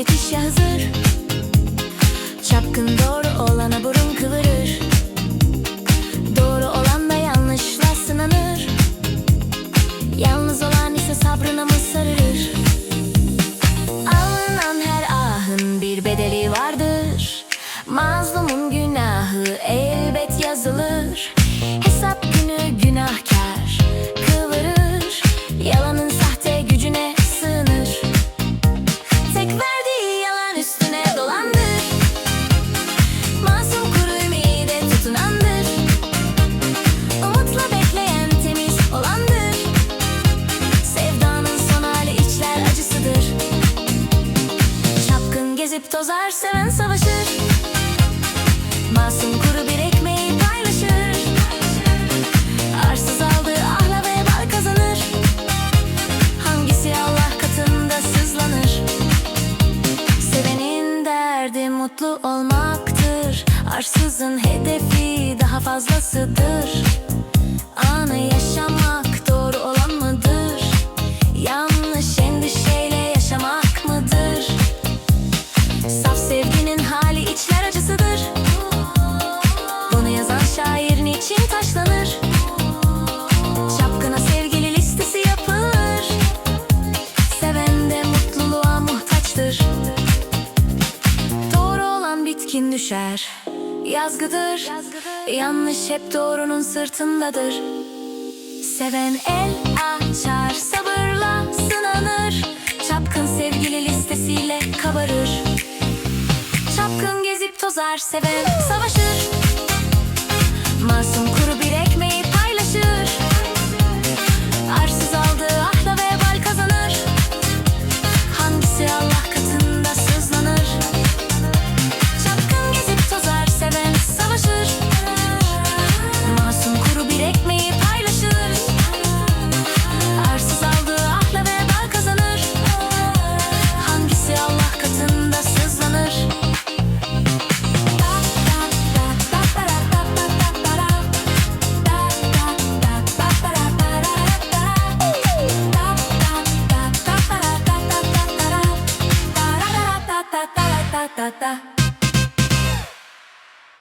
yetiş ya hazır. Çapkın doğru olana burun kıvırır. Doğru olan da yanlışla sınanır. Yalnız olan ise sabrına mı sarılır? Alınan her ahın bir bedeli vardır. Mazlumun günahı elbet yazılır gezip tozar seven savaşır. Masum kuru bir ekmeği paylaşır. Arsız aldığı ahla ve bal kazanır. Hangisi Allah katında sızlanır? Sevenin derdi mutlu olmaktır. Arsızın hedefi daha fazlasıdır. Anı yaşamak bitkin düşer. Yazgıdır, Yanlış hep doğrunun sırtındadır. Seven el açar Sabırla sınanır. Çapkın sevgili listesiyle kabarır. Çapkın gezip tozar Seven savaşır. Masum ta ta